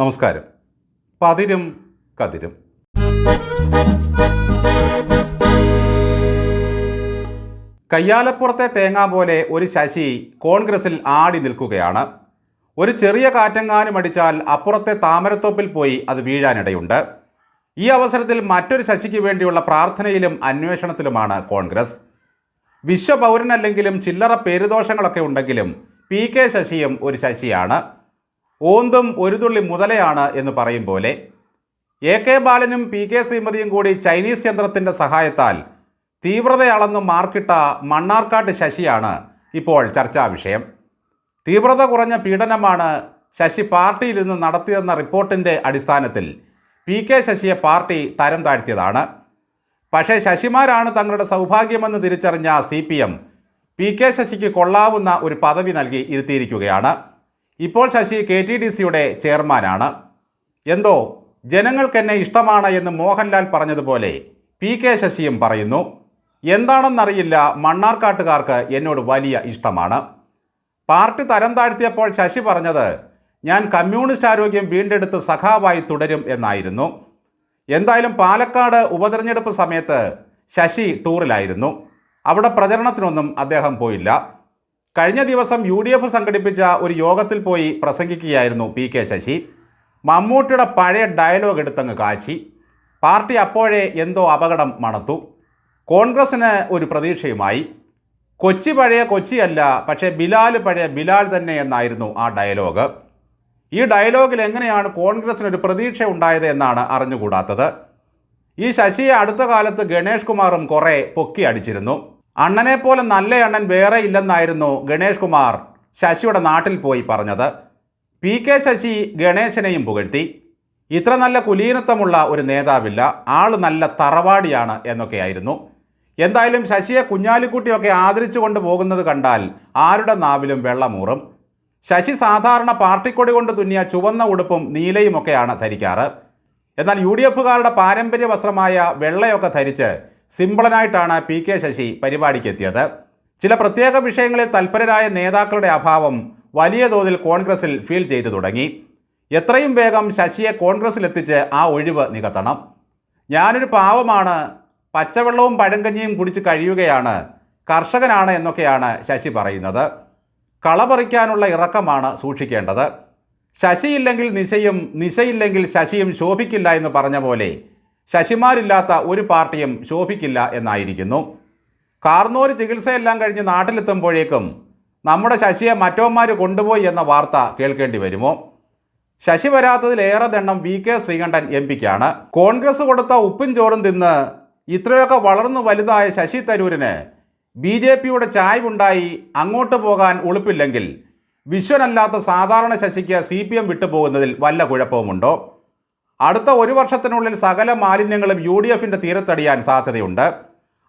നമസ്കാരം. പതിരും കതിരും. കയ്യാലപ്പുറത്തെ തേങ്ങ പോലെ ഒരു ശശി കോൺഗ്രസിൽ ആടി നിൽക്കുകയാണ്. ഒരു ചെറിയ കാറ്റെങ്ങാനും അടിച്ചാൽ അപ്പുറത്തെ താമരത്തോപ്പിൽ പോയി അത് വീഴാനിടയുണ്ട്. ഈ അവസരത്തിൽ മറ്റൊരു ശശിക്ക് വേണ്ടിയുള്ള പ്രാർത്ഥനയിലും അന്വേഷണത്തിലുമാണ് കോൺഗ്രസ്. വിശ്വപൗരനല്ലെങ്കിലും ചില്ലറ പേരുദോഷങ്ങളൊക്കെ ഉണ്ടെങ്കിലും പി കെ ശശിയും ഒരു ശശിയാണ്. ഓന്തും ഒരു തുള്ളി മുതലയാണ് എന്ന് പറയും പോലെ എ കെ ബാലനും പി കെ ശ്രീമതിയും കൂടി ചൈനീസ് യന്ത്രത്തിന്റെ സഹായത്താൽ തീവ്രത അളന്ന് മാർക്കിട്ട മണ്ണാർക്കാട്ട് ശശിയാണ് ഇപ്പോൾ ചർച്ചാ വിഷയം. തീവ്രത കുറഞ്ഞ പീഡനമാണ് ശശി പാർട്ടിയിൽ നിന്ന് നടത്തിയെന്ന റിപ്പോർട്ടിന്റെ അടിസ്ഥാനത്തിൽ പി കെ ശശിയെ പാർട്ടി തരം താഴ്ത്തിയതാണ്. പക്ഷേ ശശിമാരാണ് തങ്ങളുടെ സൗഭാഗ്യമെന്ന് തിരിച്ചറിഞ്ഞ C P M P K ശശിക്ക് കൊള്ളാവുന്ന ഒരു പദവി നൽകി ഇരുത്തിയിരിക്കുകയാണ്. ഇപ്പോൾ ശശി കെ ടി ഡി സിയുടെ ചെയർമാനാണ്. എന്തോ ജനങ്ങൾക്കെന്നെ ഇഷ്ടമാണ് എന്ന് മോഹൻലാൽ പറഞ്ഞതുപോലെ പി കെ ശശിയും പറയുന്നു. എന്താണെന്നറിയില്ല മണ്ണാർക്കാട്ടുകാർക്ക് എന്നോട് വലിയ ഇഷ്ടമാണ്. പാർട്ടി തരം താഴ്ത്തിയപ്പോൾ ശശി പറഞ്ഞത് ഞാൻ കമ്മ്യൂണിസ്റ്റ് ആരോഗ്യം വീണ്ടെടുത്ത് സഖാവായി തുടരും എന്നായിരുന്നു. എന്തായാലും പാലക്കാട് ഉപതെരഞ്ഞെടുപ്പ് സമയത്ത് ശശി ടൂറിലായിരുന്നു. അവിടെ പ്രചരണത്തിനൊന്നും അദ്ദേഹം പോയില്ല. കഴിഞ്ഞ ദിവസം യു ഡി എഫ് സംഘടിപ്പിച്ച ഒരു യോഗത്തിൽ പോയി പ്രസംഗിക്കുകയായിരുന്നു പി കെ ശശി. മമ്മൂട്ടിയുടെ പഴയ ഡയലോഗ് എടുത്തങ്ങ് കാച്ചി. പാർട്ടി അപ്പോഴേ എന്തോ അപകടം മണത്തു. കോൺഗ്രസ്സിന് ഒരു പ്രതീക്ഷയുമായി. കൊച്ചി പഴയ കൊച്ചിയല്ല പക്ഷേ ബിലാൽ പഴയ ബിലാൽ തന്നെ എന്നായിരുന്നു ആ ഡയലോഗ് ഈ ഡയലോഗിൽ എങ്ങനെയാണ് കോൺഗ്രസ്സിന് ഒരു പ്രതീക്ഷ ഉണ്ടായത് എന്നാണ് അറിഞ്ഞുകൂടാത്തത്. ഈ ശശിയെ അടുത്ത കാലത്ത് ഗണേഷ് കുമാറും കുറേ പൊക്കി അടിച്ചിരുന്നു. അണ്ണനെ പോലെ നല്ല അണ്ണൻ വേറെ ഇല്ലെന്നായിരുന്നു ഗണേഷ് കുമാർ ശശിയുടെ നാട്ടിൽ പോയി പറഞ്ഞത്. പി കെ ശശി ഗണേശനെയും പുകഴ്ത്തി. ഇത്ര നല്ല കുലീനത്വമുള്ള ഒരു നേതാവില്ല ആൾ നല്ല തറവാടിയാണ് എന്നൊക്കെയായിരുന്നു. എന്തായാലും ശശിയെ കുഞ്ഞാലിക്കുട്ടിയൊക്കെ ആദരിച്ചുകൊണ്ട് പോകുന്നത് കണ്ടാൽ ആരുടെ നാവിലും വെള്ളമൂറും. ശശി സാധാരണ പാർട്ടിക്കൊടി കൊണ്ട് തുന്നിയ ചുവന്ന ഉടുപ്പും നീലയുമൊക്കെയാണ് ധരിക്കാറ്. എന്നാൽ യു ഡി എഫുകാരുടെ പാരമ്പര്യ വസ്ത്രമായ വെള്ളയൊക്കെ ധരിച്ച് സിമ്പിളനായിട്ടാണ് പി കെ ശശി പരിപാടിക്കെത്തിയത്. ചില പ്രത്യേക വിഷയങ്ങളിൽ തൽപരരായ നേതാക്കളുടെ അഭാവം വലിയ തോതിൽ കോൺഗ്രസിൽ ഫീൽ ചെയ്തു തുടങ്ങി. എത്രയും വേഗം ശശിയെ കോൺഗ്രസിലെത്തിച്ച് ആ ഒഴിവ് നികത്തണം. ഞാനൊരു പാവമാണ് പച്ചവെള്ളവും പഴങ്കഞ്ഞിയും കുടിച്ച് കഴിയുകയാണ് കർഷകനാണ് എന്നൊക്കെയാണ് ശശി പറയുന്നത്. കളപറിക്കാനുള്ള ഇറക്കമാണ് സൂക്ഷിക്കേണ്ടത്. ശശിയില്ലെങ്കിൽ നിശയും നിശയില്ലെങ്കിൽ ശശിയും ശോഭിക്കില്ല എന്ന് പറഞ്ഞ പോലെ ശശിമാരില്ലാത്ത ഒരു പാർട്ടിയും ശോഭിക്കില്ല എന്നായിരിക്കുന്നു. കാർന്നൂർ ചികിത്സയെല്ലാം കഴിഞ്ഞ് നാട്ടിലെത്തുമ്പോഴേക്കും നമ്മുടെ ശശിയെ മറ്റോന്മാർ കൊണ്ടുപോയി എന്ന വാർത്ത കേൾക്കേണ്ടി വരുമോ? ശശി വരാത്തതിലേറെ ദണ്ണം വി കെ ശ്രീകണ്ഠൻ എം പിക്കാണ് കോൺഗ്രസ് കൊടുത്ത ഉപ്പും ചോറും തിന്ന് ഇത്രയൊക്കെ വളർന്നു വലുതായ ശശി തരൂരിന് ബി ജെ പിയുടെ ചായ്വുണ്ടായി അങ്ങോട്ട് പോകാൻ ഉളുപ്പില്ലെങ്കിൽ വിശ്വനല്ലാത്ത സാധാരണ ശശിക്ക് സി പി എം വിട്ടുപോകുന്നതിൽ വല്ല കുഴപ്പവുമുണ്ടോ? അടുത്ത ഒരു വർഷത്തിനുള്ളിൽ സകല മാലിന്യങ്ങളും യു ഡി എഫിന്റെ തീരത്തടിയാൻ സാധ്യതയുണ്ട്.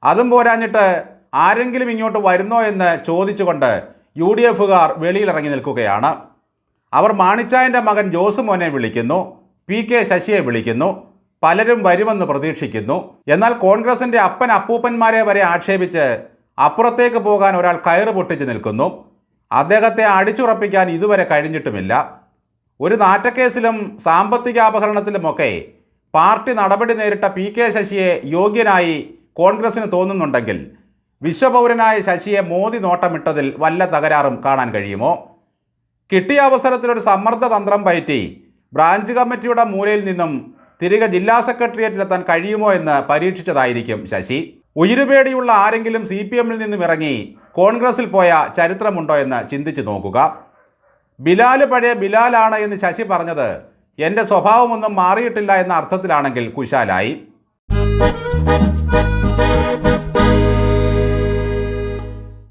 അതും പോരാഞ്ഞിട്ട് ആരെങ്കിലും ഇങ്ങോട്ട് വരുന്നോ എന്ന് ചോദിച്ചുകൊണ്ട് യു ഡി എഫുകാർ വെളിയിലിറങ്ങി നിൽക്കുകയാണ്. അവർ മാണിച്ചായന്റെ മകൻ ജോസ് മോനെ വിളിക്കുന്നു പി കെ ശശിയെ വിളിക്കുന്നു പലരും വരുമെന്ന് പ്രതീക്ഷിക്കുന്നു. എന്നാൽ കോൺഗ്രസിന്റെ അപ്പൻ അപ്പൂപ്പന്മാരെ വരെ ആക്ഷേപിച്ച് അപ്പുറത്തേക്ക് പോകാൻ ഒരാൾ കയറ് പൊട്ടിച്ച് നിൽക്കുന്നു. അദ്ദേഹത്തെ അടിച്ചുറപ്പിക്കാൻ ഇതുവരെ കഴിഞ്ഞിട്ടുമില്ല. ഒരു നാറ്റക്കേസിലും സാമ്പത്തികാപഹരണത്തിലുമൊക്കെ പാർട്ടി നടപടി നേരിട്ട പി കെ ശശിയെ യോഗ്യനായി കോൺഗ്രസിന് തോന്നുന്നുണ്ടെങ്കിൽ വിശ്വപൗരനായ ശശിയെ മോദി നോട്ടമിട്ടതിൽ വല്ല തകരാറും കാണാൻ കഴിയുമോ? കിട്ടിയ അവസരത്തിലൊരു സമ്മർദ്ദ തന്ത്രം പയറ്റി ബ്രാഞ്ച് കമ്മിറ്റിയുടെ മൂലയിൽ നിന്നും തിരികെ ജില്ലാ സെക്രട്ടേറിയറ്റിലെത്താൻ കഴിയുമോ എന്ന് പരീക്ഷിച്ചതായിരിക്കും ശശി. ഉയിരുപേടിയുള്ള ആരെങ്കിലും സി പി എമ്മിൽ നിന്നും ഇറങ്ങി കോൺഗ്രസിൽ പോയ ചരിത്രമുണ്ടോ എന്ന് ചിന്തിച്ചു നോക്കുക. ബിലാൽ പഴയ ബിലാലാണ് എന്ന് ശശി പറഞ്ഞത്. എന്റെ സ്വഭാവമൊന്നും മാറിയിട്ടില്ല എന്ന അർത്ഥത്തിലാണെങ്കിൽ കുശാലായി.